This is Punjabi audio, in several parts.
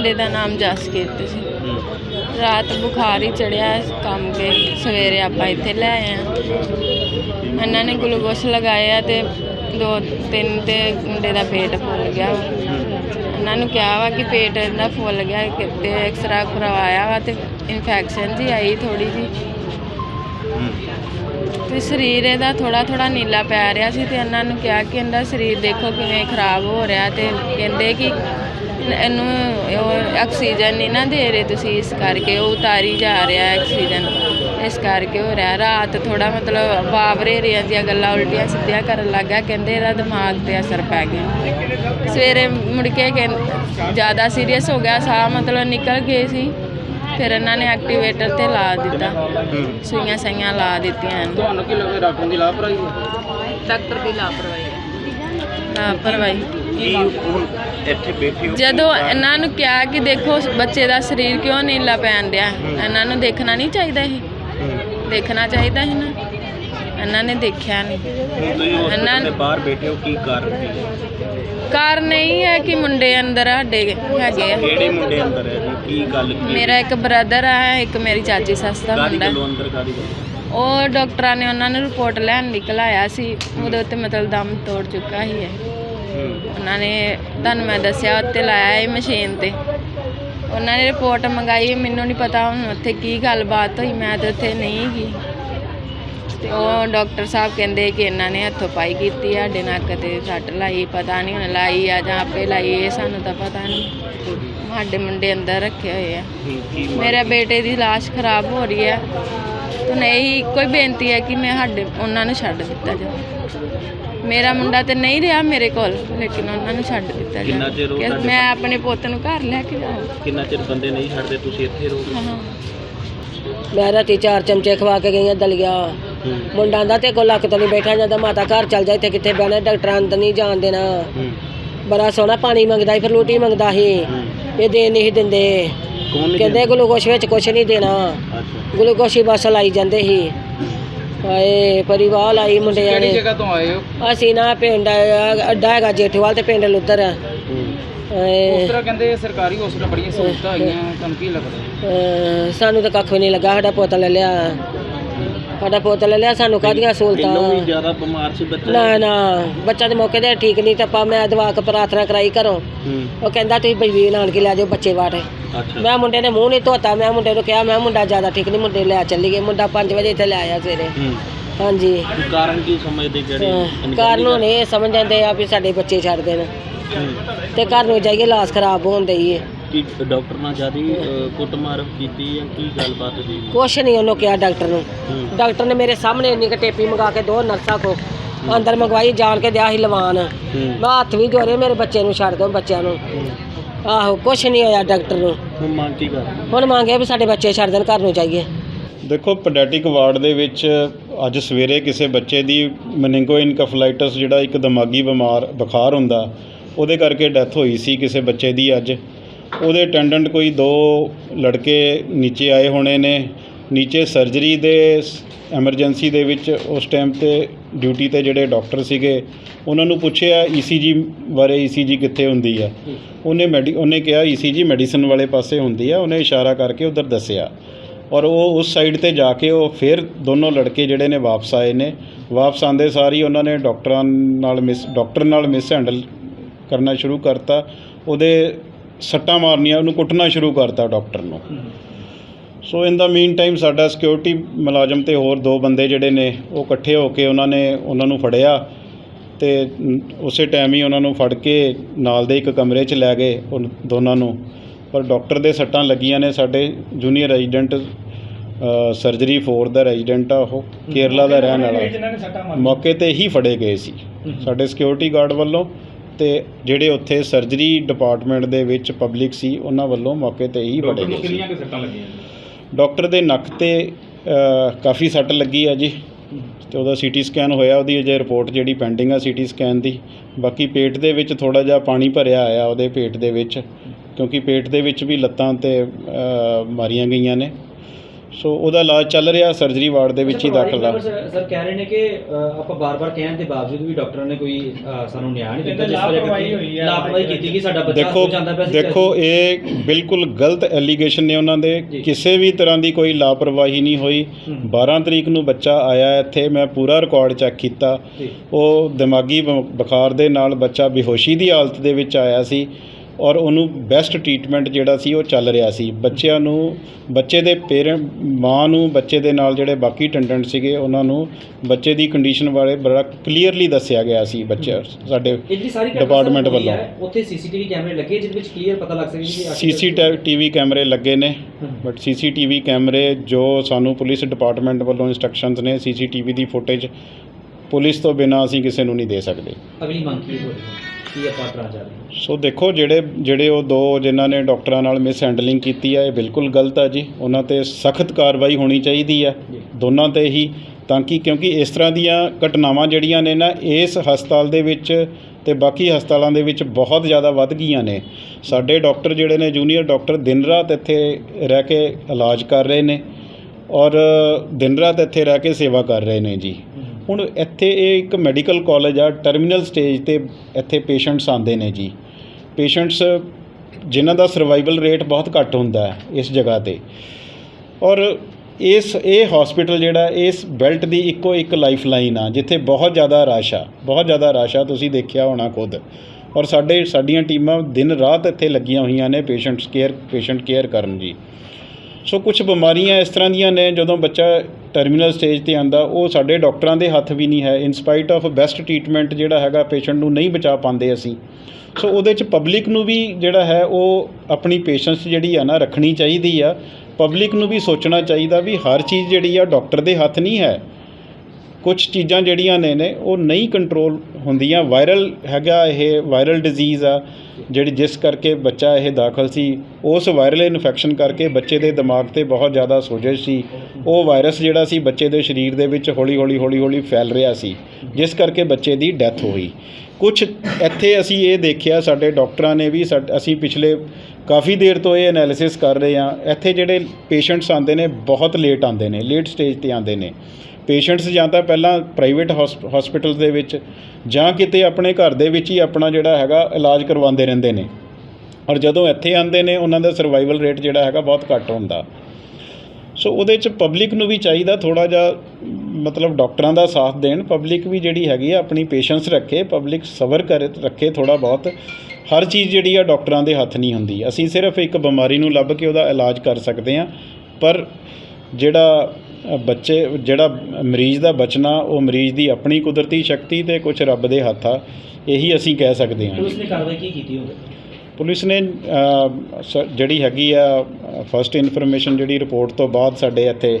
ਮੁੰਡੇ ਦਾ ਨਾਮ ਜਸਕੀਰਤ ਸੀ। ਰਾਤ ਬੁਖਾਰ ਹੀ ਚੜਿਆ ਕੰਮ ਕੇ ਸਵੇਰੇ ਆਪਾਂ ਇੱਥੇ ਲੈ ਆਏ ਆ ਇਹਨਾਂ ਨੇ ਗਲੂਕੋਸ਼ ਲਗਾਇਆ ਤੇ ਦੋ, ਤਿੰਨ ਤੇ ਮੁੰਡੇ ਦਾ ਪੇਟ ਫੁੱਲ ਗਿਆ। ਵਾ। ਇਹਨਾਂ ਨੂੰ ਕਿਹਾ ਵਾ ਕਿ ਪੇਟ ਇਹਦਾ ਫੁੱਲ ਗਿਆ ਕਿਤੇ ਐਕਸਰਾ ਕਰਵਾਇਆ ਵਾ ਤੇ ਇਨਫੈਕਸ਼ਨ ਜੀ ਆਈ ਥੋੜੀ ਜੀ। ਤੇ ਸਰੀਰ ਇਹਦਾ ਥੋੜਾ ਥੋੜਾ ਨੀਲਾ ਪੈ ਰਿਹਾ ਸੀ ਤੇ ਇਹਨਾਂ ਨੂੰ ਕਿਹਾ ਕਿ ਇਹਦਾ ਸਰੀਰ ਦੇਖੋ ਕਿਵੇਂ ਖਰਾਬ ਹੋ ਰਿਹਾ ਤੇ ਕਹਿੰਦੇ ਕਿ ਇਹਨੂੰ ਉਹ ਆਕਸੀਜਨ ਨਹੀਂ ਨਾ ਦੇ ਰਹੇ ਤੁਸੀਂ ਇਸ ਕਰਕੇ ਉਹ ਉਤਾਰੀ ਜਾ ਰਿਹਾ ਆਕਸੀਜਨ। ਇਸ ਕਰਕੇ ਹੋ ਰਿਹਾ। ਰਾਤ ਥੋੜਾ ਮਤਲਬ ਬਾਵਰੇ ਰਿਆਂ ਦੀਆਂ ਗੱਲਾਂ ਉਲਟੀਆਂ ਸਿੱਧੀਆਂ ਕਰਨ ਲੱਗਾ ਕਹਿੰਦੇ ਇਹਦਾ ਦਿਮਾਗ ਤੇ ਅਸਰ ਪੈ ਗਿਆ। ਸਵੇਰੇ ਮੁੜ ਕੇ ਕਹਿੰ- ਜ਼ਿਆਦਾ ਸੀਰੀਅਸ ਹੋ ਗਿਆ। ਸਾਹ ਮਤਲਬ ਨਿਕਲ ਗਏ ਸੀ। ਫਿਰ ਇਹਨਾਂ ਨੇ ਐਕਟੀਵੇਟਰ ਤੇ ਲਾ ਦਿੱਤਾ। ਸੂਈਆਂ ਸਾਈਆਂ ਲਾ ਦਿੱਤੀਆਂ। ਤੁਹਾਨੂੰ ਕੀ ਲੱਗਦਾ? ਡਾਕਟਰ ਦੀ ਲਾਪਰਵਾਹੀ ਹੈ। ਡਾਕਟਰ ਦੀ ਲਾਪਰਵਾਹੀ ਲਾਪਰਵਾਹੀ। ਕੀ ਹੁਣ ਇੱਥੇ ਬੈਠੇ ਹੋ। ਜਦੋਂ ਇਹਨਾਂ ਨੂੰ ਕਿਹਾ ਕਿ ਦੇਖੋ ਬੱਚੇ ਦਾ ਸਰੀਰ ਕਿਉਂ ਨੀਲਾ ਪੈਣ ਡਿਆ? ਇਹਨਾਂ ਨੂੰ ਦੇਖਣਾ ਨਹੀਂ ਚਾਹੀਦਾ ਇਹ। ਹੂੰ। ਦੇਖਣਾ ਚਾਹੀਦਾ ਸੀ ਨਾ ਇਹਨਾਂ ਨੇ ਦੇਖਿਆ ਨਹੀਂ। ਹੁਣ ਤੁਸੀਂ ਦੇ ਬਾਹਰ ਬੈਠੇ ਹੋ ਕੀ ਕਾਰਨ ਹੈ? ਕਾਰਨ ਇਹ ਹੈ ਕਿ ਮੁੰਡੇ ਅੰਦਰ ਸਾਡੇ ਹੈਗੇ ਆ। ਕਿਹੜੇ ਮੁੰਡੇ ਅੰਦਰ ਹੈ ਜੀ? ਕੀ ਗੱਲ ਕੀ ਮੇਰਾ ਇੱਕ ਬ੍ਰਦਰ ਆ ਇੱਕ ਮੇਰੀ ਚਾਚੀ ਸੱਸ ਦਾ ਕਾਦੀ ਮੁੰਡਾ। ਗੱਲੋਂ ਅੰਦਰ ਕਾਦੀ ਗੱਲੋਂ? ਉਹ ਡਾਕਟਰਾਂ ਨੇ ਉਹਨਾਂ ਨੂੰ ਰਿਪੋਰਟ ਲੈਣ ਨਿਕਲਾਇਆ ਸੀ। ਉਹਦੇ ਉੱਤੇ ਮਤਲਬ ਦਮ ਤੋੜ ਚੁੱਕਾ ਹੀ ਹੈ ਹੂੰ। ਉਹਨਾਂ ਨੇ ਤੁਹਾਨੂੰ ਮੈਂ ਦੱਸਿਆ ਉੱਤੇ ਲਾਇਆ ਇਹ ਮਸ਼ੀਨ ਤੇ। ਉਹਨਾਂ ਨੇ ਰਿਪੋਰਟ ਮੰਗਾਈ, ਮੈਨੂੰ ਨਹੀਂ ਪਤਾ ਹੁਣ ਉੱਥੇ ਕੀ ਗੱਲਬਾਤ ਹੋਈ, ਮੈਂ ਤਾਂ ਉੱਥੇ ਨਹੀਂ ਗਈ। ਤੇ ਉਹ ਡਾਕਟਰ ਸਾਹਿਬ ਕਹਿੰਦੇ ਕਿ ਇਹਨਾਂ ਨੇ ਹੱਥੋਂ ਪਾਈ ਕੀਤੀ ਆ, ਸਾਡੇ ਨੱਕ ਤੇ ਸੱਟ ਲਾਈ, ਪਤਾ ਨਹੀਂ ਹੁਣ ਲਾਈ ਆ ਜਾਂ ਆਪੇ ਲਾਈ ਇਹ ਸਾਨੂੰ ਤਾਂ ਪਤਾ ਨਹੀਂ ਸਾਡੇ ਮੁੰਡੇ ਅੰਦਰ ਰੱਖੇ ਹੋਏ ਆ। ਮੇਰੇ ਬੇਟੇ ਦੀ ਲਾਸ਼ ਖਰਾਬ ਹੋ ਰਹੀ ਹੈ ਤੇ ਨਹੀਂ ਇੱਕੋ ਹੀ ਬੇਨਤੀ ਹੈ ਕਿ ਮੈਂ ਸਾਡੇ, ਉਹਨਾਂ ਨੂੰ ਛੱਡ ਦਿੱਤਾ ਜਾਵੇ। ਮੇਰਾ ਮੁੰਡਾ ਤੇ ਨਹੀਂ ਰਿਹਾ ਮੇਰੇ ਕੋਲ ਲੇਕਿਨ ਉਹਨਾਂ ਨੂੰ ਛੱਡ ਦਿੱਤਾ ਕਿੰਨਾ ਜਾਵੇ ਚਿਰ ਉਹ ਕਿ ਤੁਹਾਡੇ ਮੈਂ ਆਪਣੇ ਪੁੱਤ ਨੂੰ ਘਰ ਲੈ ਕੇ ਜਾਵਾਂ। ਕਿੰਨਾ ਚਿਰ ਬੰਦੇ ਨਹੀਂ ਛੱਡਦੇ ਤੁਸੀਂ ਇੱਥੇ ਰਹੋਗੇ ਹਾਂ। ਮੈਂ ਰਾਤੀ ਚਾਰ ਚਮਚੇ ਖਵਾ ਕੇ ਗਈਆਂ ਦਲੀਆ ਹੂੰ। ਮੁੰਡਾ ਦਾ ਤੇ ਕੋ ਲੱਕ ਤੋਂ ਨਹੀਂ ਬੈਠਾ ਜਾਂਦਾ ਮਾਤਾ ਘਰ ਚੱਲ ਜਾ ਇੱਥੇ ਕਿੱਥੇ ਬਹਿਣਾ ਡਾਕਟਰਾਂ ਅੰਦਰ ਨਹੀਂ ਜਾਣ ਦੇਣਾ। ਹੂੰ। ਬੜਾ ਸੋਹਣਾ ਪਾਣੀ ਮੰਗਦਾ ਸੀ ਫਿਰ ਰੋਟੀ ਮੰਗਦਾ ਸੀ। ਹੂੰ। ਇਹ ਦੇ ਨਹੀਂ ਦਿੰਦੇ। ਕੌਣ ਨਹੀਂ ਕਹਿੰਦੇ ਗਲੂਕੋਸ਼ ਵਿੱਚ ਕੁਛ ਨਹੀਂ ਦੇਣਾ। ਅੱਛਾ। ਗਲੂਕੋਸ਼ ਹੀ ਬਸ ਲਾਈ ਜਾਂਦੇ ਸੀ। ਹਾਏ ਪਰਿਵਾਰ ਲਾਈ ਮੁੰਡਿਆਂ ਕਿਹੜੀ ਨੇ। ਜਗ੍ਹਾ ਤੋਂ ਆਏ ਹੋ? ਅਸੀਂ ਨਾ ਪਿੰਡ ਅ, ਅੱਡਾ ਹੈਗਾ ਜੇਠੂਵਾਲ ਤੇ ਪਿੰਡ ਲੁੱਧਰ। ਆ। ਹੂੰ। ਹਾਏ, ਉਸ ਤਰ੍ਹਾਂ ਕਹਿੰਦੇ ਸਰਕਾਰੀ ਹਸਪਤਾਲ ਬੜੀਆਂ ਸਹੂਲਤਾਂ ਆਈਆਂ ਤੁਹਾਨੂੰ ਕੀ ਲੱਗਦਾ? ਸਾਨੂੰ ਤਾਂ ਕੱਖ ਵੀ ਨਹੀਂ ਲੱਗਾ ਸਾਡਾ ਪੁੱਤ ਲੈ ਲਿਆ। ਸਾਡਾ ਪੁੱਤ ਲੈ ਲਿਆ ਸਾਨੂੰ ਕਾਹਦੀਆਂ ਸਹੂਲਤਾਂ? ਜ਼ਿਆਦਾ ਬਿਮਾਰ ਸੀ ਬੱਚਾ ਨਾ ਨਾ ਬੱਚਾ ਦੇ ਮੌਕੇ ਤੇ ਠੀਕ ਨਹੀਂ ਟੱਪਾ ਮੈਂ ਦਵਾ ਕੇ ਪ੍ਰਾਰਥਨਾ ਕਰਾਈ ਘਰੋਂ। ਉਹ ਕਹਿੰਦਾ ਤੁਸੀਂ ਬਲਵੀਰ ਨਾਲ ਕੇ ਲੈ ਜਾਓ ਬੱਚੇ ਵਾਟੇ ਮੈਂ ਮੁੰਡੇ ਨੇ ਮੂੰਹ ਨਹੀਂ ਧੋਤਾ ਮੈਂ ਮੁੰਡੇ ਨੂੰ ਕਿਹਾ ਮੈਂ ਮੁੰਡਾ ਜ਼ਿਆਦਾ ਠੀਕ ਨਹੀਂ ਮੁੰਡੇ ਲੈ ਚੱਲੀਏ ਮੁੰਡਾ 5 ਵਜੇ ਇੱਥੇ ਲੈ ਆਇਆ ਸਵੇਰੇ। ਹੂੰ। ਹਾਂਜੀ। ਕਾਰਨ ਕੀ ਸਮਝਦੇ ਅਹ ਕਾਰਨ ਹੁਣ ਇਹ ਸਮਝ ਜਾਂਦੇ ਆ ਵੀ ਸਾਡੇ ਬੱਚੇ ਛੱਡ ਦੇਣ। ਹੂੰ। ਤੇ ਘਰ ਨੂੰ ਜਾਈਏ ਲਾਸ ਖਰਾਬ ਹੋਣ ਦਈ ਹੈ ਕੀ ਡਾਕਟਰ ਨਾਲ ਜਿਆਦੀ ਕੁੱਟਮਾਰ ਕੀਤੀ ਜਾਂ ਕੀ ਗੱਲਬਾਤ ਹੋਈ? ਕੁਛ ਨਹੀਂ ਉਹਨੂੰ ਕਿਹਾ ਡਾਕਟਰ ਨੂੰ। ਹੂੰ। ਡਾਕਟਰ ਨੇ ਮੇਰੇ ਸਾਹਮਣੇ ਇੰਨੀ ਕੁ ਟੇਪੀ ਮੰਗਾ ਕੇ ਦੋ ਨਰਸਾਂ ਕੋ ਅੰਦਰ ਮੰਗਵਾਈ ਜਾਣ ਕੇ ਦਿਆ ਸੀ ਲਵਾਨ। ਹੂੰ। ਮੈਂ ਹੱਥ ਵੀ ਜੋੜੇ ਮੇਰੇ ਬੱਚੇ ਨੂੰ ਛੱਡ ਦਿਓ ਬੱਚਿਆਂ ਨੂੰ। ਹੂੰ। ਆਹੋ ਕੁਛ ਨਹੀਂ ਹੋਇਆ ਡਾਕਟਰ ਨੂੰ। ਹੁਣ ਮੰਗ ਕੀ ਕਰ ਹੁਣ ਮੰਗਿਆ ਵੀ ਸਾਡੇ ਬੱਚੇ ਛੱਡ ਦੇਣ ਘਰ ਨੂੰ ਜਾਈਏ। ਦੇਖੋ ਪੈਡੈਟਿਕ ਵਾਰਡ ਦੇ ਵਿੱਚ ਅੱਜ ਸਵੇਰੇ ਕਿਸੇ ਬੱਚੇ ਦੀ ਮਨਿੰਗੋ ਇਨਕਫਲਾਈਟਸ ਜਿਹੜਾ ਇੱਕ ਦਿਮਾਗੀ ਬਿਮਾਰ ਬੁਖਾਰ ਹੁੰਦਾ ਉਹਦੇ ਕਰਕੇ ਡੈਥ ਹੋਈ ਸੀ ਕਿਸੇ ਬੱਚੇ ਦੀ ਅੱਜ। ਉਹਦੇ ਅਟੈਂਡੈਂਟ ਕੋਈ ਦੋ ਲੜਕੇ ਨੀਚੇ ਆਏ ਹੋਣੇ ਨੇ। ਨੀਚੇ ਸਰਜਰੀ ਦੇ ਐਮਰਜੈਂਸੀ ਦੇ ਵਿੱਚ ਉਸ ਟਾਈਮ ਤੇ ਡਿਊਟੀ ਤੇ ਜਿਹੜੇ ਡਾਕਟਰ ਸੀਗੇ, ਉਹਨਾਂ ਨੂੰ ਪੁੱਛਿਆ ਈਸੀਜੀ ਬਾਰੇ ਈਸੀਜੀ ਕਿੱਥੇ ਹੁੰਦੀ ਆ? ਉਹਨੇ ਮੈਡੀ ਉਹਨੇ ਕਿਹਾ ਈਸੀਜੀ ਮੈਡੀਸਨ ਵਾਲੇ ਪਾਸੇ ਹੁੰਦੀ ਆ, ਉਹਨੇ ਇਸ਼ਾਰਾ ਕਰਕੇ ਉਧਰ ਦੱਸਿਆ। ਔਰ ਉਹ ਉਸ ਸਾਈਡ ਤੇ ਜਾ ਕੇ ਉਹ ਫਿਰ ਦੋਨੋਂ ਲੜਕੇ ਜਿਹੜੇ ਨੇ ਵਾਪਸ ਆਏ ਨੇ। ਵਾਪਸ ਆਂਦੇ ਸਾਰ ਹੀ ਉਹਨਾਂ ਨੇ ਡਾਕਟਰਾਂ ਨਾਲ ਮਿਸ ਡਾਕਟਰ ਨਾਲ ਮਿਸ ਹੈਂਡਲ ਕਰਨਾ ਸ਼ੁਰੂ ਕਰਤਾ। ਉਹਦੇ ਸੱਟਾਂ ਮਾਰਨੀਆਂ, ਉਹਨੂੰ ਕੁੱਟਣਾ ਸ਼ੁਰੂ ਕਰਤਾ ਡਾਕਟਰ ਨੂੰ। ਸੋ ਇਨ ਦਾ ਮੀਨ ਟਾਈਮ ਸਾਡਾ ਸਿਕਿਉਰਿਟੀ ਮੁਲਾਜ਼ਮ ਤੇ ਹੋਰ ਦੋ ਬੰਦੇ ਜਿਹੜੇ ਨੇ, ਉਹ ਇਕੱਠੇ ਹੋ ਕੇ ਉਹਨਾਂ ਨੇ ਉਹਨਾਂ ਨੂੰ ਫੜਿਆ ਤੇ ਉਸੇ ਟਾਈਮ ਹੀ ਉਹਨਾਂ ਨੂੰ ਫੜ ਕੇ ਨਾਲ ਦੇ ਇੱਕ ਕਮਰੇ 'ਚ ਲੈ ਗਏ ਉਹ ਦੋਨਾਂ ਨੂੰ। ਪਰ ਡਾਕਟਰ ਦੇ ਸੱਟਾਂ ਲੱਗੀਆਂ ਨੇ, ਸਾਡੇ ਜੂਨੀਅਰ ਰੈਜ਼ੀਡੈਂਟ ਸਰਜਰੀ 4 ਦਾ ਰੈਜ਼ੀਡੈਂਟ ਆ ਉਹ, ਕੇਰਲਾ ਦਾ ਰਹਿਣ ਵਾਲਾ। ਮੌਕੇ ਤੇ ਹੀ ਫੜੇ ਗਏ ਸੀ। ਸਾਡੇ ਸਿਕਿਉਰਿਟੀ ਗਾਰਡ ਵੱਲੋਂ ਤੇ ਜਿਹੜੇ ਉੱਥੇ ਸਰਜਰੀ ਡਿਪਾਰਟਮੈਂਟ ਦੇ ਵਿੱਚ ਪਬਲਿਕ ਸੀ, ਉਹਨਾਂ ਵੱਲੋਂ ਮੌਕੇ ਤੇ ਹੀ ਫੜੇ ਗਏ ਸੀ। ਡਾਕਟਰ ਦੇ ਨੱਕ ਤੇ ਕਾਫੀ ਸੱਟ ਲੱਗੀ ਆ ਜੀ। ਤੇ ਉਹਦਾ ਸੀਟੀ ਸਕੈਨ ਹੋਇਆ, ਉਹਦੀ ਅਜੇ ਰਿਪੋਰਟ ਜਿਹੜੀ ਪੈਂਡਿੰਗ ਆ ਸੀਟੀ ਸਕੈਨ ਦੀ। ਬਾਕੀ ਪੇਟ ਦੇ ਵਿੱਚ ਥੋੜਾ ਜਿਹਾ ਪਾਣੀ ਭਰਿਆ ਆਇਆ ਉਹਦੇ ਪੇਟ ਦੇ ਵਿੱਚ, ਕਿਉਂਕਿ ਪੇਟ ਦੇ ਵਿੱਚ ਵੀ ਲੱਤਾਂ ਤੇ ਮਾਰੀਆਂ ਗਈਆਂ ਨੇ। ਸੋ ਉਹਦਾ ਇਲਾਜ ਚੱਲ ਰਿਹਾ ਸਰਜਰੀ ਵਾਰਡ ਦੇ ਵਿੱਚ ਹੀ ਦਾਖਲ ਆ। ਸਰ ਸਰ ਕਹਿ ਰਹੇ ਨੇ ਕਿ ਆਪਾਂ ਬਾਰ-ਬਾਰ ਕਹਿਣ ਦੇ ਬਾਵਜੂਦ ਵੀ ਡਾਕਟਰਾਂ ਨੇ ਕੋਈ ਸਾਨੂੰ ਨਿਆਂ ਨਹੀਂ ਦਿੱਤਾ ਜਿਸ ਵਜ੍ਹਾ ਕਰਕੇ ਲਾਪਰਵਾਹੀ ਕੀਤੀ ਕਿ ਸਾਡਾ ਬੱਚਾ ਦੇਖੋ ਹੋ ਜਾਂਦਾ ਪਿਆ ਸੀ ਦੇਖੋ ਇਹ ਬਿਲਕੁਲ ਗਲਤ ਐਲੀਗੇਸ਼ਨ ਨੇ ਉਹਨਾਂ ਦੇ। ਕਿਸੇ ਵੀ ਤਰ੍ਹਾਂ ਦੀ ਕੋਈ ਲਾਪਰਵਾਹੀ ਨਹੀਂ ਹੋਈ। 12 ਤਰੀਕ ਨੂੰ ਬੱਚਾ ਆਇਆ ਇੱਥੇ ਮੈਂ ਪੂਰਾ ਰਿਕਾਰਡ ਚੈੱਕ ਕੀਤਾ। ਉਹ ਦਿਮਾਗੀ ਬੁਖਾਰ ਦੇ ਨਾਲ ਬੱਚਾ ਬੇਹੋਸ਼ੀ ਦੀ ਹਾਲਤ ਦੇ ਵਿੱਚ ਆਇਆ ਸੀ। ਔਰ ਉਹਨੂੰ ਬੈਸਟ ਟ੍ਰੀਟਮੈਂਟ ਜਿਹੜਾ ਸੀ ਉਹ ਚੱਲ ਰਿਹਾ ਸੀ। ਬੱਚਿਆਂ ਨੂੰ ਬੱਚੇ ਦੇ ਪੇਰੈਂਟ ਮਾਂ ਨੂੰ ਬੱਚੇ ਦੇ ਨਾਲ ਜਿਹੜੇ ਬਾਕੀ ਅਟੈਂਡੈਂਟ ਸੀਗੇ ਉਹਨਾਂ ਨੂੰ ਬੱਚੇ ਦੀ ਕੰਡੀਸ਼ਨ ਬਾਰੇ ਬੜਾ ਕਲੀਅਰਲੀ ਦੱਸਿਆ ਗਿਆ ਸੀ ਬੱਚੇ ਸਾਡੇ ਡਿਪਾਰਟਮੈਂਟ ਵੱਲੋਂ। ਉੱਥੇ ਸੀਸੀਟੀਵੀ ਕੈਮਰੇ ਲੱਗੇ ਜਿਹਦੇ ਵਿੱਚ ਕਲੀਅਰ ਪਤਾ ਲੱਗ ਸਕੇ ਕਿ ਸੀਸੀਟੀਵੀ ਕੈਮਰੇ ਲੱਗੇ ਨੇ ਬਟ ਸੀਸੀਟੀਵੀ ਕੈਮਰੇ ਜੋ ਸਾਨੂੰ ਪੁਲਿਸ ਡਿਪਾਰਟਮੈਂਟ ਵੱਲੋਂ ਇਨਸਟਰਕਸ਼ਨਸ ਨੇ ਸੀਸੀਟੀਵੀ ਦੀ ਫੁਟੇਜ ਪੁਲਿਸ ਤੋਂ ਬਿਨਾਂ ਅਸੀਂ ਕਿਸੇ ਨੂੰ ਨਹੀਂ ਦੇ ਸਕਦੇ। ਅਗਲੀ ਮੰਗ ਕੀ ਹੋਣੀ ਕੀ ਆਪਾਂ ਟਰਾਂ ਜਾ ਰਹੇ ਸੋ ਦੇਖੋ ਜਿਹੜੇ ਜਿਹੜੇ ਉਹ ਦੋ ਜਿਨ੍ਹਾਂ ਨੇ ਡਾਕਟਰਾਂ ਨਾਲ ਮਿਸ ਹੈਂਡਲਿੰਗ ਕੀਤੀ ਹੈ ਇਹ ਬਿਲਕੁਲ ਗਲਤ ਹੈ ਜੀ। ਉਹਨਾਂ ਤੇ ਸਖਤ ਕਾਰਵਾਈ ਹੋਣੀ ਚਾਹੀਦੀ ਹੈ। ਦੋਨਾਂ ਤੇ ਹੀ। ਤਾਂ ਕਿ ਕਿਉਂਕਿ ਇਸ ਤਰ੍ਹਾਂ ਦੀਆਂ ਘਟਨਾਵਾਂ ਜਿਹੜੀਆਂ ਨੇ ਨਾ ਇਸ ਹਸਪਤਾਲ ਦੇ ਵਿੱਚ ਤੇ ਬਾਕੀ ਹਸਪਤਾਲਾਂ ਦੇ ਵਿੱਚ ਬਹੁਤ ਜ਼ਿਆਦਾ ਵੱਧ ਗਈਆਂ ਨੇ। ਸਾਡੇ ਡਾਕਟਰ ਜਿਹੜੇ ਨੇ ਜੂਨੀਅਰ ਡਾਕਟਰ ਦਿਨ ਰਾਤ ਇੱਥੇ ਰਹਿ ਕੇ ਇਲਾਜ ਕਰ ਰਹੇ ਨੇ ਔਰ ਦਿਨ ਰਾਤ ਇੱਥੇ ਰਹਿ ਕੇ ਸੇਵਾ ਕਰ ਰਹੇ ਨੇ ਜੀ। ਹੁਣ ਇੱਥੇ ਇਹ ਇੱਕ ਮੈਡੀਕਲ ਕਾਲਜ ਆ, ਟਰਮੀਨਲ ਸਟੇਜ ਤੇ ਇੱਥੇ ਪੇਸ਼ੈਂਟਸ ਆਉਂਦੇ ਨੇ ਜੀ। ਪੇਸ਼ੈਂਟਸ ਜਿਨ੍ਹਾਂ ਦਾ ਸਰਵਾਈਵਲ ਰੇਟ ਬਹੁਤ ਘੱਟ ਹੁੰਦਾ ਹੈ ਇਸ ਜਗ੍ਹਾ ਤੇ। ਔਰ ਇਸ, ਇਹ ਹਸਪੀਟਲ ਜਿਹੜਾ, ਇਸ ਬੈਲਟ ਦੀ ਇੱਕੋ ਇੱਕ ਲਾਈਫ ਲਾਈਨ ਆ, ਜਿੱਥੇ ਬਹੁਤ ਜ਼ਿਆਦਾ ਰਸ਼ ਆ, ਬਹੁਤ ਜ਼ਿਆਦਾ ਰਸ਼ ਆ, ਤੁਸੀਂ ਦੇਖਿਆ ਹੋਣਾ ਖੁਦ। ਔਰ ਸਾਡੇ, ਸਾਡੀਆਂ ਟੀਮਾਂ ਦਿਨ ਰਾਤ ਇੱਥੇ ਲੱਗੀਆਂ ਹੋਈਆਂ ਨੇ ਪੇਸ਼ੈਂਟਸ ਕੇਅਰ ਪੇਸ਼ੈਂਟ ਕੇਅਰ ਕਰਨ ਜੀ। ਸੋ ਕੁਝ ਬਿਮਾਰੀਆਂ ਇਸ ਤਰ੍ਹਾਂ ਦੀਆਂ ਨੇ, ਜਦੋਂ ਬੱਚਾ ਟਰਮੀਨਲ ਸਟੇਜ ਤੇ ਆਂਦਾ, ਉਹ ਸਾਡੇ ਡਾਕਟਰਾਂ ਦੇ ਹੱਥ ਵੀ ਨਹੀਂ ਹੈ ਇਨਸਪਾਈਟ ਆਫ ਬੈਸਟ ਟ੍ਰੀਟਮੈਂਟ ਜਿਹੜਾ ਹੈਗਾ ਪੇਸ਼ੈਂਟ ਨੂੰ ਨਹੀਂ ਬਚਾ ਪਾਉਂਦੇ ਅਸੀਂ। ਸੋ ਉਹਦੇ ਚ ਪਬਲਿਕ ਨੂੰ ਵੀ ਜਿਹੜਾ ਹੈ, ਉਹ ਆਪਣੀ ਪੇਸ਼ੈਂਸ ਜਿਹੜੀ ਆ ਨਾ, ਰੱਖਣੀ ਚਾਹੀਦੀ ਆ। ਪਬਲਿਕ ਨੂੰ ਵੀ ਸੋਚਣਾ ਚਾਹੀਦਾ ਵੀ ਹਰ ਚੀਜ਼ ਜਿਹੜੀ ਆ, ਡਾਕਟਰ ਦੇ ਹੱਥ ਨਹੀਂ ਹੈ। ਕੁਝ ਚੀਜ਼ਾਂ ਜਿਹੜੀਆਂ ਨੇ ਨੇ ਉਹ ਨਹੀਂ ਕੰਟਰੋਲ ਹੁੰਦੀਆਂ। ਵਾਇਰਲ ਹੈਗਾ ਇਹ ਵਾਇਰਲ ਡਿਜ਼ੀਜ਼ ਆ, ਜਿਹੜੀ ਜਿਸ ਕਰਕੇ ਬੱਚਾ ਇਹ ਦਾਖਲ ਸੀ, ਉਸ ਵਾਇਰਲ ਇਨਫੈਕਸ਼ਨ ਕਰਕੇ ਬੱਚੇ ਦੇ ਦਿਮਾਗ ਤੇ ਬਹੁਤ ਜ਼ਿਆਦਾ ਸੋਜਸ਼ ਸੀ। ਉਹ ਵਾਇਰਸ ਜਿਹੜਾ ਸੀ, ਬੱਚੇ ਦੇ ਸਰੀਰ ਦੇ ਵਿੱਚ ਹੌਲੀ ਹੌਲੀ ਹੌਲੀ ਹੌਲੀ ਫੈਲ ਰਿਹਾ ਸੀ, ਜਿਸ ਕਰਕੇ ਬੱਚੇ ਦੀ ਡੈਥ ਹੋਈ। ਕੁਝ ਇੱਥੇ ਅਸੀਂ ਇਹ ਦੇਖਿਆ, ਸਾਡੇ ਡਾਕਟਰਾਂ ਨੇ ਵੀ ਸਾਡ- ਅਸੀਂ ਪਿਛਲੇ ਕਾਫੀ ਦੇਰ ਤੋਂ ਇਹ ਐਨਾਲਿਸਿਸ ਕਰ ਰਹੇ ਹਾਂ। ਇੱਥੇ ਜਿਹੜੇ ਪੇਸ਼ੈਂਟਸ ਆਉਂਦੇ ਨੇ, ਬਹੁਤ ਲੇਟ ਆਉਂਦੇ ਨੇ ਲੇਟ ਸਟੇਜ ਤੇ ਆਉਂਦੇ ਨੇ। ਪੇਸ਼ੈਂਟਸ ਜਾਂ ਤਾਂ ਪਹਿਲਾਂ ਪ੍ਰਾਈਵੇਟ ਹਸਪੀਟਲ ਦੇ ਵਿੱਚ ਜਾਂ ਕਿਤੇ ਆਪਣੇ ਘਰ ਦੇ ਵਿੱਚ ਹੀ ਆਪਣਾ ਜਿਹੜਾ ਹੈਗਾ ਇਲਾਜ ਕਰਵਾਉਂਦੇ ਰਹਿੰਦੇ ਨੇ। ਔਰ ਜਦੋਂ ਇੱਥੇ ਆਉਂਦੇ ਨੇ, ਉਹਨਾਂ ਦਾ ਸਰਵਾਈਵਲ ਰੇਟ ਜਿਹੜਾ ਹੈਗਾ ਬਹੁਤ ਘੱਟ ਹੁੰਦਾ। ਸੋ ਉਹਦੇ ਚ ਪਬਲਿਕ ਨੂੰ ਵੀ ਚਾਹੀਦਾ ਥੋੜਾ ਜਿਹਾ, ਮਤਲਬ ਡਾਕਟਰਾਂ ਦਾ ਸਾਥ ਦੇਣ। ਪਬਲਿਕ ਵੀ ਜਿਹੜੀ ਹੈਗੀ ਆ, ਆਪਣੀ ਪੇਸ਼ੈਂਸ ਰੱਖੇ ਪਬਲਿਕ ਸਬਰ ਕਰੇ, ਰੱਖੇ ਥੋੜਾ ਬਹੁਤ। ਹਰ ਚੀਜ਼ ਜਿਹੜੀ ਆ ਡਾਕਟਰਾਂ ਦੇ ਹੱਥ ਨਹੀਂ ਹੁੰਦੀ। ਅਸੀਂ ਸਿਰਫ ਇੱਕ ਬਿਮਾਰੀ ਨੂੰ ਲੱਭ ਕੇ ਉਹਦਾ ਇਲਾਜ ਕਰ ਸਕਦੇ ਹਾਂ। ਪਰ ਜਿਹੜਾ ਬੱਚੇ ਜਿਹੜਾ ਮਰੀਜ਼ ਦਾ ਬਚਣਾ ਉਹ ਮਰੀਜ਼ ਦੀ ਆਪਣੀ ਕੁਦਰਤੀ ਸ਼ਕਤੀ ਤੇ ਕੁਝ ਰੱਬ ਦੇ ਹੱਥ ਆ ਇਹੀ ਅਸੀਂ ਕਹਿ ਸਕਦੇ ਹਾਂ ਪੁਲਿਸ ਨੇ ਕਾਰਵਾਈ ਕੀ ਕੀਤੀ ਹੋਵੇ? ਪੁਲਿਸ ਨੇ ਅ, ਸ- ਜਿਹੜੀ ਹੈਗੀ ਆ ਫਸਟ ਇਨਫੋਰਮੇਸ਼ਨ ਜਿਹੜੀ ਰਿਪੋਰਟ ਤੋਂ ਬਾਅਦ ਸਾਡੇ ਇੱਥੇ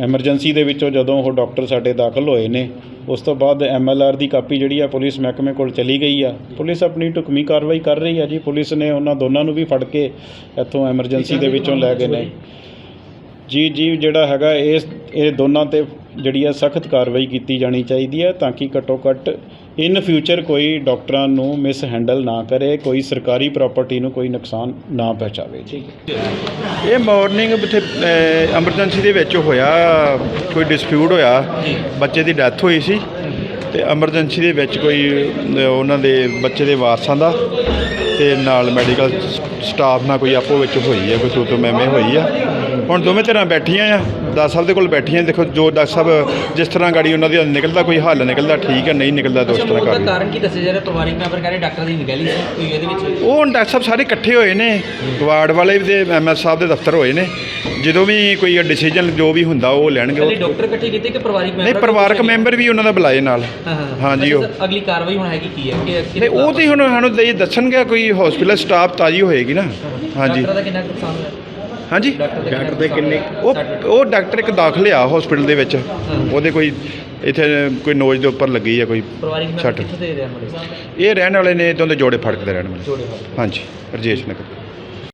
ਐਮਰਜੈਂਸੀ ਦੇ ਵਿੱਚੋਂ ਜਦੋਂ ਉਹ ਡਾਕਟਰ ਸਾਡੇ ਦਾਖਲ ਹੋਏ ਨੇ ਉਸ ਤੋਂ ਬਾਅਦ ਐਮਐਲਆਰ ਦੀ ਕਾਪੀ ਜਿਹੜੀ ਆ ਪੁਲਿਸ ਮਹਿਕਮੇ ਕੋਲ ਚਲੀ ਗਈ ਆ। ਪੁਲਿਸ ਆਪਣੀ ਢੁਕਵੀਂ ਕਾਰਵਾਈ ਕਰ ਰਹੀ ਆ ਜੀ। ਪੁਲਿਸ ਨੇ ਉਹਨਾਂ ਦੋਨਾਂ ਨੂੰ ਵੀ ਫੜ ਕੇ ਇੱਥੋਂ ਐਮਰਜੈਂਸੀ ਦੇ ਵਿੱਚੋਂ ਲੈ ਗਏ ਨੇ। ਜੀ ਜੀ ਜਿਹੜਾ ਹੈਗਾ ਇਸ ਇਹ ਦੋਨਾਂ ਤੇ ਜਿਹੜੀ ਆ ਸਖਤ ਕਾਰਵਾਈ ਕੀਤੀ ਜਾਣੀ ਚਾਹੀਦੀ ਹੈ ਤਾਂ ਕਿ ਘੱਟੋ ਘੱਟ ਇਨ ਫਿਊਚਰ ਕੋਈ ਡਾਕਟਰਾਂ ਨੂੰ ਮਿਸ ਹੈਂਡਲ ਨਾ ਕਰੇ, ਕੋਈ ਸਰਕਾਰੀ ਪ੍ਰਾਪਰਟੀ ਨੂੰ ਕੋਈ ਨੁਕਸਾਨ ਨਾ ਪਹੁੰਚਾਵੇ ਜੀ। ਇਹ ਮਾਰਨਿੰਗ ਇੱਥੇ ਐਮਰਜੈਂਸੀ ਦੇ ਵਿੱਚ ਹੋਇਆ, ਕੋਈ ਡਿਸਪਿਊਟ ਹੋਇਆ, ਬੱਚੇ ਦੀ ਡੈਥ ਹੋਈ ਸੀ ਤੇ ਐਮਰਜੈਂਸੀ ਦੇ ਵਿੱਚ ਕੋਈ ਉਹਨਾਂ ਦੇ ਬੱਚੇ ਦੇ ਵਾਰਸਾਂ ਦਾ ਤੇ ਨਾਲ ਮੈਡੀਕਲ ਸਟਾਫ ਨਾਲ ਕੋਈ ਆਪੋ ਵਿੱਚ ਹੋਈ ਹੈ ਕੋਈ ਤੂੰ ਤੂੰ ਮੈਂ ਹੋਈ ਆ। ਹੁਣ ਦੋਵੇਂ ਧਿਰਾਂ ਬੈਠੀਆਂ ਆ ਡਾਕਟਰ ਸਾਹਿਬ ਦੇ ਕੋਲ ਬੈਠੀਆਂ ਦੇਖੋ ਜੋ ਡਾਕਟਰ ਸਾਹਿਬ ਜਿਸ ਤਰ੍ਹਾਂ ਗਾੜੀ ਉਹਨਾਂ ਦੀ ਨਿਕਲਦਾ ਕੋਈ ਹੱਲ ਨਿਕਲਦਾ ਠੀਕ ਹੈ ਨਹੀਂ ਨਿਕਲਦਾ ਤਾਂ ਉਸ ਤਰ੍ਹਾਂ ਕਰ। ਕਾਰਨ। ਕੀ ਦੱਸਿਆ ਜਾ ਰਿਹਾ? ਪਰਿਵਾਰਿਕ ਮੈਂਬਰ ਕਹਿੰਦੇ ਡਾਕਟਰ ਦੀ ਨਿਗਹਿਲੀ ਸੀ ਕੋਈ ਇਹਦੇ ਵਿੱਚ? ਉਹ ਹੁਣ ਡਾਕਟਰ ਸਾਹਿਬ ਸਾਰੇ ਇਕੱਠੇ ਹੋਏ ਨੇ ਵਾਰਡ ਵਾਲੇ ਵੀ ਤੇ ਐਮਐਸ ਸਾਹਿਬ ਦੇ ਦਫ਼ਤਰ ਹੋਏ ਨੇ ਜਦੋਂ ਵੀ ਕੋਈ ਡਿਸੀਜਨ ਜੋ ਵੀ ਹੁੰਦਾ ਉਹ ਲੈਣਗੇ। ਉਹ- ਡਾਕਟਰ ਇਕੱਠੇ ਕੀਤੇ ਕਿ ਪਰਿਵਾਰਿਕ ਮੈਂਬਰ ਨਹੀਂ ਪਰਿਵਾਰਕ ਮੈਂਬਰ ਵੀ ਉਹਨਾਂ ਦਾ ਬੁਲਾਏ ਨਾਲ। ਹਾਂਜੀ, ਉਹ- ਅਗਲੀ ਕਾਰਵਾਈ ਹੁਣ ਹੈਗੀ ਕੀ ਹੈ? ਕਿ ਨਹੀਂ ਉਹ ਤੇ ਹੁਣ ਸਾਨੂੰ ਦੇ ਦੱਸਣਗੇ ਕੋਈ ਹਸਪੀਟਲ ਸਟਾਫ ਤਾਜੀ ਹੋਏਗੀ ਨਾ। ਹਾਂਜੀ ਡਾਕਟਰ ਦਾ ਕਿੰਨਾ ਕੁ ਨੁਕਸਾਨ ਹੋਇਆ? ਹਾਂਜੀ। ਡਾਕਟਰ ਦੇ ਕਿੰਨੇ ਉਹ ਉਹ ਡਾਕਟਰ ਇੱਕ ਦਾਖਲ ਆ ਹਸਪੀਟਲ ਦੇ ਵਿੱਚ। ਉਹਦੇ ਕੋਈ ਇੱਥੇ ਕੋਈ ਨੋਜ਼ ਦੇ ਉੱਪਰ ਲੱਗੀ ਆ ਕੋਈ ਪਰਿਵਾਰਿਕ ਮੈਂਬਰ ਸੱਟ ਕਿੱਥੋਂ ਦੇ ਰਹਿਣ ਵਾਲੇ? ਇਹ ਰਹਿਣ ਵਾਲੇ ਨੇ ਇਦੋਂ ਦੇ ਜੋੜੇ ਫੜਕ ਦੇ ਰਹਿਣ ਵਾਲੇ। ਜੋੜੇ ਵਾਲੇ ਹਾਂਜੀ ਰਜੇਸ਼ ਨਗਰ